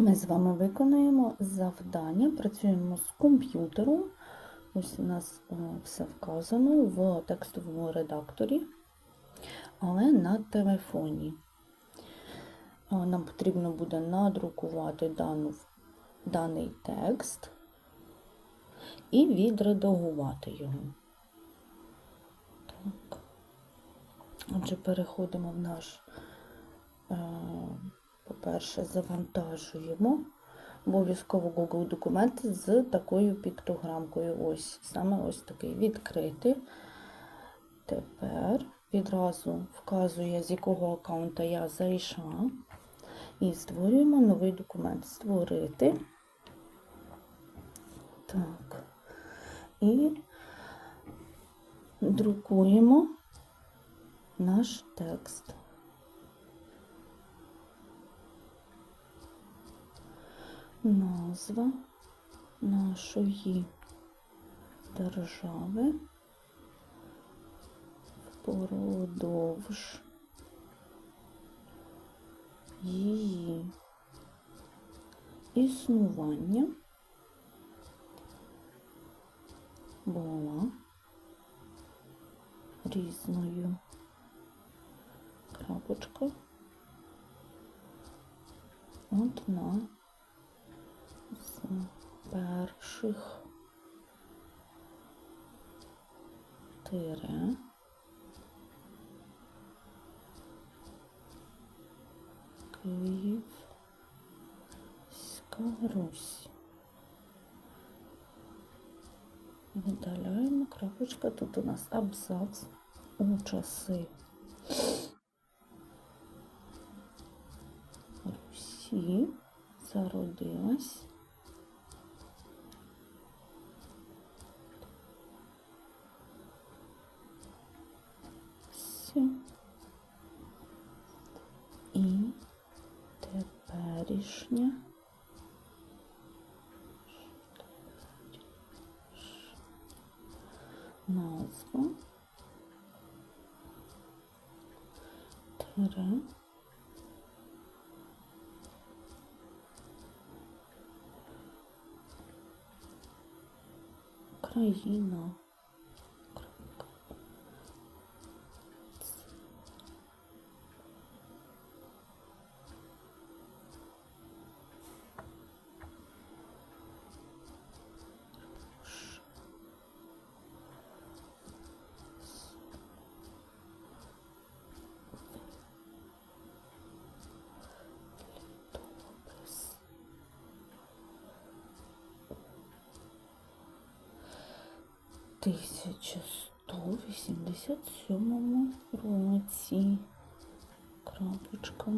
Ми з вами виконаємо завдання, працюємо з комп'ютером. Ось у нас е, все вказано в текстовому редакторі, але на телефоні. Е, Нам потрібно буде надрукувати дану, даний текст і відредагувати його. Так. Отже, переходимо в наш. По-перше, завантажуємо обов'язково Google документи з такою піктограмкою. Ось, саме ось такий відкрити. Тепер відразу вказує, з якого аккаунта я зайшла. І створюємо новий документ. Створити. Так. І друкуємо наш текст. Назва нашої держави впродовж її існування була різною. Крапочка. Одна перших тире Київська Русь. Видаляємо крапочка. Тут у нас абзац у часи Русі зародилась. С. І теперішня назва тире країна. 1187 році. Крапочка.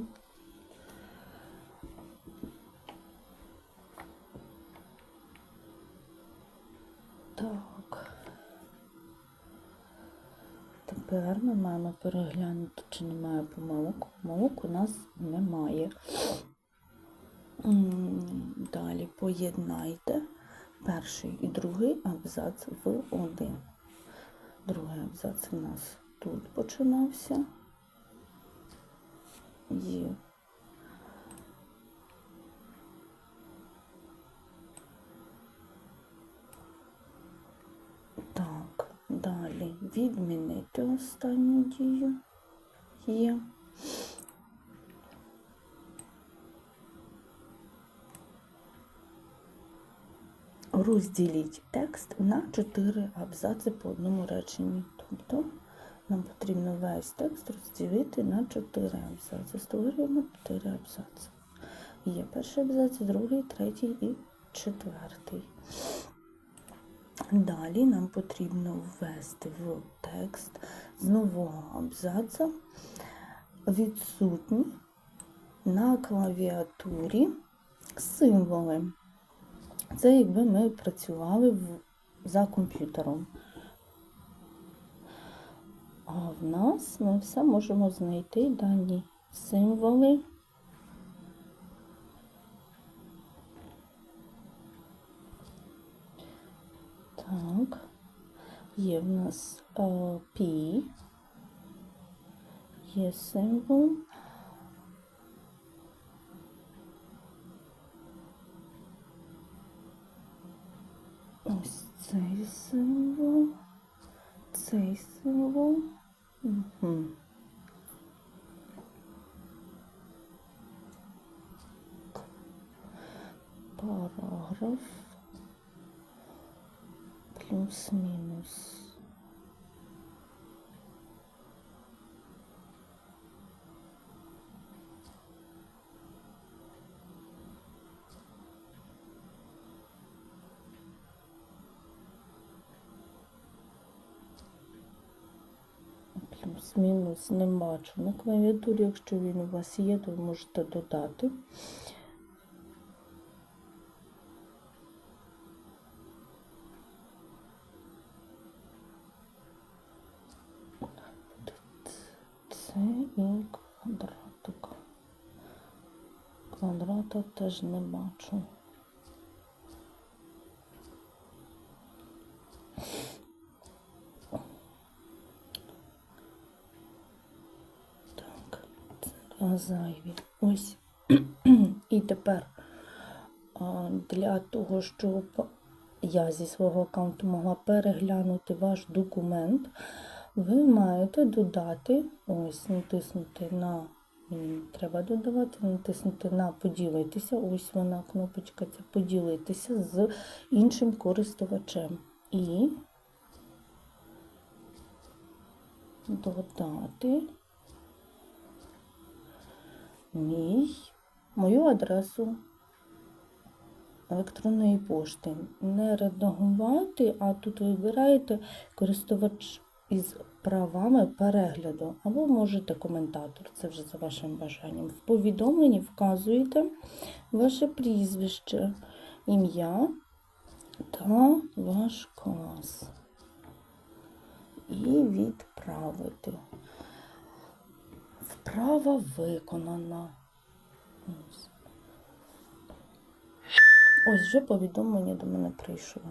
Так. Тепер ми маємо переглянути, чи немає помилок. Помилок у нас немає. Далі поєднайте перший і другий абзац в один. Другий абзац у нас тут починався. Є. Так, далі відмінити останню дію є. Розділіть текст на 4 абзаци по одному реченні. Тобто нам потрібно весь текст розділити на 4 абзаци. Створюємо 4 абзаци. Є перший абзац, другий, третій і четвертий. Далі нам потрібно ввести в текст з нового абзаца відсутні на клавіатурі символи. Це якби ми працювали в, за комп'ютером. А в нас ми все можемо знайти дані символи. Так, є в нас е, пі, є символ Ось цей символ, цей символ. Угу. Параграф плюс-мінус. Плюс-мінус не бачу на клавіатурі. Якщо він у вас є, то можете додати. Це і квадратик. Квадрата теж не бачу. Зайві. Ось. І тепер для того, щоб я зі свого аккаунту могла переглянути ваш документ, ви маєте додати, ось, натиснути на, треба додавати, натиснути на поділитися, ось вона кнопочка ця поділитися з іншим користувачем. І додати мій, мою адресу електронної пошти. Не редагувати, а тут вибираєте користувач із правами перегляду, або можете коментатор, це вже за вашим бажанням. В повідомленні вказуєте ваше прізвище, ім'я та ваш клас. І відправити. Вправа виконана. Ось вже повідомлення до мене прийшло.